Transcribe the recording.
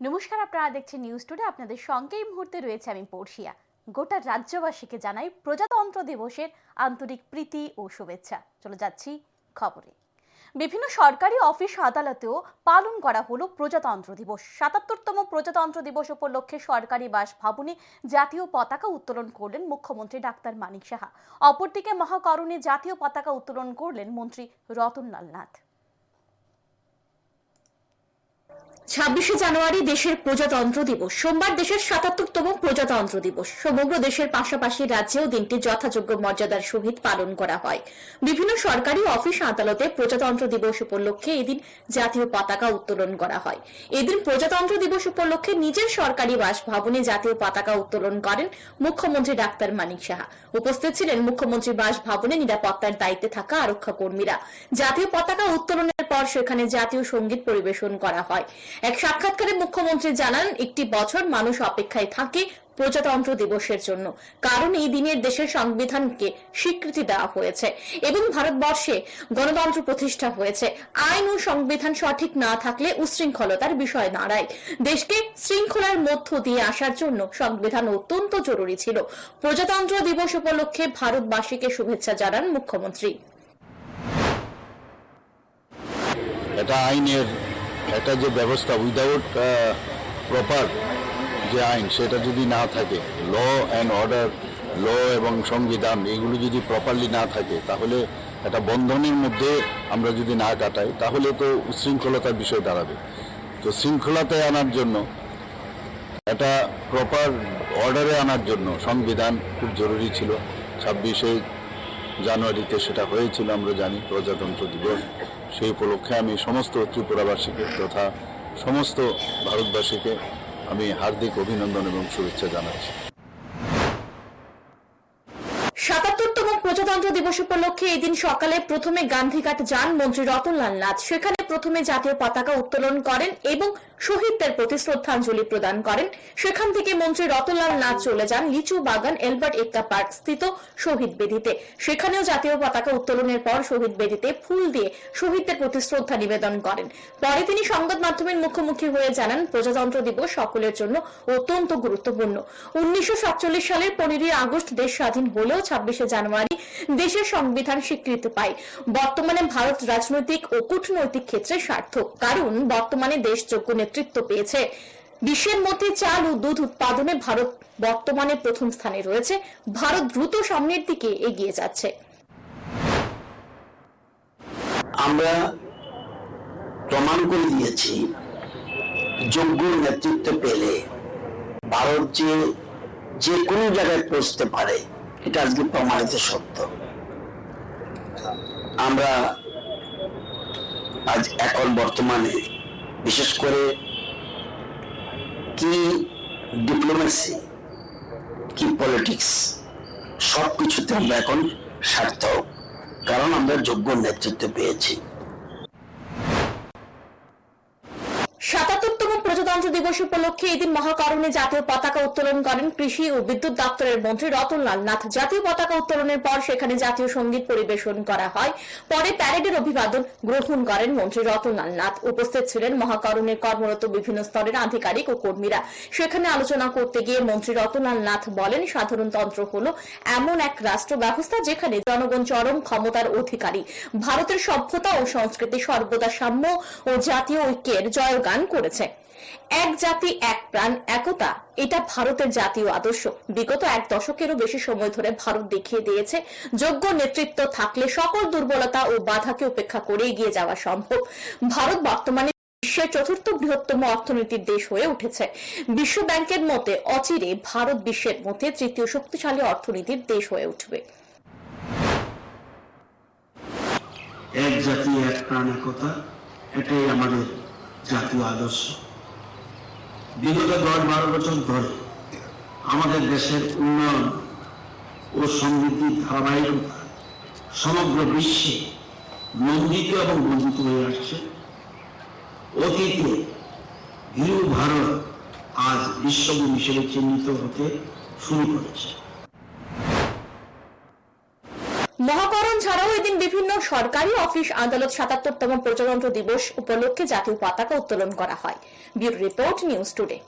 নমস্কার, আপনারা দেখছেন নিউজ টুডে আপনাদের সঙ্গে এই মুহূর্তে রয়েছে আমি পড়শিয়া। গোটা রাজ্যবাসীকে জানাই প্রজাতন্ত্র দিবসের আন্তরিক প্রীতি ও শুভেচ্ছা। চলে যাচ্ছি খবরে। বিভিন্ন সরকারি অফিস আদালতেও পালন করা হলো প্রজাতন্ত্র দিবস। সাতাত্তরতম প্রজাতন্ত্র দিবস উপলক্ষে সরকারি বাসভবনে জাতীয় পতাকা উত্তোলন করলেন মুখ্যমন্ত্রী ডাক্তার মানিক সাহা। অপরদিকে মহাকরণে জাতীয় পতাকা উত্তোলন করলেন মন্ত্রী রতনলাল নাথ। ছাব্বিশে জানুয়ারি দেশের প্রজাতন্ত্র দিবস। সোমবার দেশের সাতাত্তরতম প্রজাতন্ত্র দিবস। সমগ্র দেশের পাশাপাশি রাজ্যেও দিনটি যথাযোগ্য মর্যাদার সহিত পালন করা হয়। বিভিন্ন সরকারি অফিস আদালতে প্রজাতন্ত্র দিবস উপলক্ষে এদিন জাতীয় পতাকা উত্তোলন করা হয়। এদিন প্রজাতন্ত্র দিবস উপলক্ষে নিজের সরকারি বাসভবনে জাতীয় পতাকা উত্তোলন করেন মুখ্যমন্ত্রী ডাক্তার মানিক সাহা। উপস্থিত ছিলেন মুখ্যমন্ত্রী বাসভবনে নিরাপত্তার দায়িত্বে থাকা আরক্ষা কর্মীরা। জাতীয় পতাকা উত্তোলনের পর সেখানে জাতীয় সংগীত পরিবেশন করা হয়। এক সাক্ষাৎকারে মুখ্যমন্ত্রী জানান, একটি বছর মানুষ অপেক্ষায় থাকে প্রজাতন্ত্র দিবসের জন্য। কারণ এই দিনের দেশের সংবিধানকে স্বীকৃতি দেওয়া হয়েছে এবং ভারতবর্ষে গণতন্ত্র প্রতিষ্ঠা হয়েছে। আইন ও সংবিধান সঠিক না থাকলে উশৃঙ্খলতার বিষয় দাঁড়ায়। দেশকে শৃঙ্খলার মধ্য দিয়ে আসার জন্য সংবিধান অত্যন্ত জরুরি ছিল। প্রজাতন্ত্র দিবস উপলক্ষে ভারতবাসীকে শুভেচ্ছা জানান মুখ্যমন্ত্রী। এটা আইনের একটা যে ব্যবস্থা উইদাউট প্রপার যে আইন, সেটা যদি না থাকে ল অ্যান্ড অর্ডার ল এবং সংবিধান এগুলো যদি প্রপারলি না থাকে, তাহলে একটা বন্ধনের মধ্যে আমরা যদি না কাটাই, তাহলে তো উশৃঙ্খলতার বিষয় দাঁড়াবে। তো শৃঙ্খলাতে আনার জন্য এটা প্রপার অর্ডারে আনার জন্য সংবিধান খুব জরুরি ছিল। ছাব্বিশে জানুয়ারিতে সেটা হয়েছিল, আমরা জানি, প্রজাতন্ত্র দিবস। সেই উপলক্ষে আমি সমস্ত ত্রিপুরাবাসীকে তথা সমস্ত ভারতবাসীকে আমি হার্দিক অভিনন্দন এবং শুভেচ্ছা জানাচ্ছি। সাতাত্তরতম প্রজাতন্ত্র দিবস উপলক্ষে এদিন সকালে প্রথমে গান্ধীঘাট যান মন্ত্রী রতনলাল নাথ। সেখানে প্রথমে জাতীয় পতাকা উত্তোলন করেন এবং শহীদদের প্রতি শ্রদ্ধাঞ্জলি প্রদান করেন। সেখান থেকে মন্ত্রী রতনলাল নাথ চলে যান লিচু বাগান এলবার্ট একতা পার্ক স্থিত শহীদ বেদিতে। সেখানেও জাতীয় পতাকা উত্তোলনের পর শহীদ বেদিতে ফুল দিয়ে শহীদদের প্রতি শ্রদ্ধা নিবেদন করেন। পরে তিনি সংবাদ মাধ্যমের মুখোমুখি হয়ে জানান, প্রজাতন্ত্র দিবস সকলের জন্য অত্যন্ত গুরুত্বপূর্ণ। উনিশশো সাতচল্লিশ সালের পনেরোই আগস্ট দেশ স্বাধীন হলেও ছাব্বিশে জানুয়ারি দেশের সংবিধান স্বীকৃতি পায়। বর্তমানে ভারত রাজনৈতিক ও কূটনৈতিক ক্ষেত্রে সার্থক, কারণ বর্তমানে দেশ যোগ্য নেতৃত্ব পেয়েছে। বিশ্বের মধ্যে চাল ও দুধ উৎপাদনে ভারত বর্তমানে প্রথম স্থানে রয়েছে। ভারত দ্রুত সামনের দিকে এগিয়ে যাচ্ছে। আমরা প্রমাণ করে দিয়েছি, যোগ্য নেতৃত্ব পেলে ভারত যে যে কোনো জায়গায় পৌঁছতে পারে, এটা আজকে প্রমাণিত সত্য। আমরা আজ এখন বর্তমানে, বিশেষ করে কি ডিপ্লোমেসি কি পলিটিক্স সব কিছুতে আমরা এখন সার্থক, কারণ আমরা যোগ্য নেতৃত্ব পেয়েছি। সাতাত্তরতম প্রজাতন্ত্র দিবস উপলক্ষে এদিন মহাকারণে জাতীয় পতাকা উত্তোলন করেন কৃষি ও বিদ্যুৎ দপ্তরের মন্ত্রী রতনলাল নাথ। জাতীয় পতাকা উত্তোলনের পর সেখানে জাতীয় সংগীত পরিবেশন করা হয়। পরে প্যারেডের অভিবাদন গ্রহণ করেন মন্ত্রী রতনলাল নাথ। উপস্থিত ছিলেন মহাকারণে কর্মরত বিভিন্ন স্তরের আধিকারিক ও কর্মীরা। সেখানে আলোচনা করতে গিয়ে মন্ত্রী রতনলাল নাথ বলেন সাধারণতন্ত্র হল এমন এক রাষ্ট্র ব্যবস্থা যেখানে জনগণ চরম ক্ষমতার অধিকারী। ভারতের সভ্যতা ও সংস্কৃতি সর্বদা সাম্য ও জাতীয় ঐক্যের জয়গান করেছে। এক জাতি, এক প্রাণ, একতা, এটা ভারতের জাতীয় আদর্শ। বিগত এক দশকেরও বেশি সময় ধরে ভারত দেখিয়ে দিয়েছে, যোগ্য নেতৃত্ব থাকলে সকল দুর্বলতা ও বাধাকে উপেক্ষা করে এগিয়ে যাওয়া সম্ভব। ভারত বর্তমানে বিশ্বের চতুর্থ বৃহত্তম অর্থনীতির দেশ হয়ে উঠেছে। বিশ্ব ব্যাংকের মতে, অচিরে ভারত বিশ্বের মধ্যে তৃতীয় শক্তিশালী অর্থনীতির দেশ হয়ে উঠবে। এক জাতি, এক প্রাণ, একতা, এটাই আমাদের জাতীয় আদর্শ। বিগত দশ বারো বছর ধরে আমাদের দেশের উন্নয়ন ও সমৃদ্ধির ধারাবাহিকতা সমগ্র বিশ্বে নন্দিত এবং বন্দিত হয়ে আসছে। অতীতে হিরু ভারত আজ বিশ্বগুরু হিসেবে চিহ্নিত হতে শুরু করেছে। মহাকরণ ছাড়াও এদিন বিভিন্ন সরকারি অফিস আদালত সাতাত্তরতম প্রজাতন্ত্র দিবস উপলক্ষে জাতীয় পতাকা উত্তোলন করা হয়। Bureau report news today.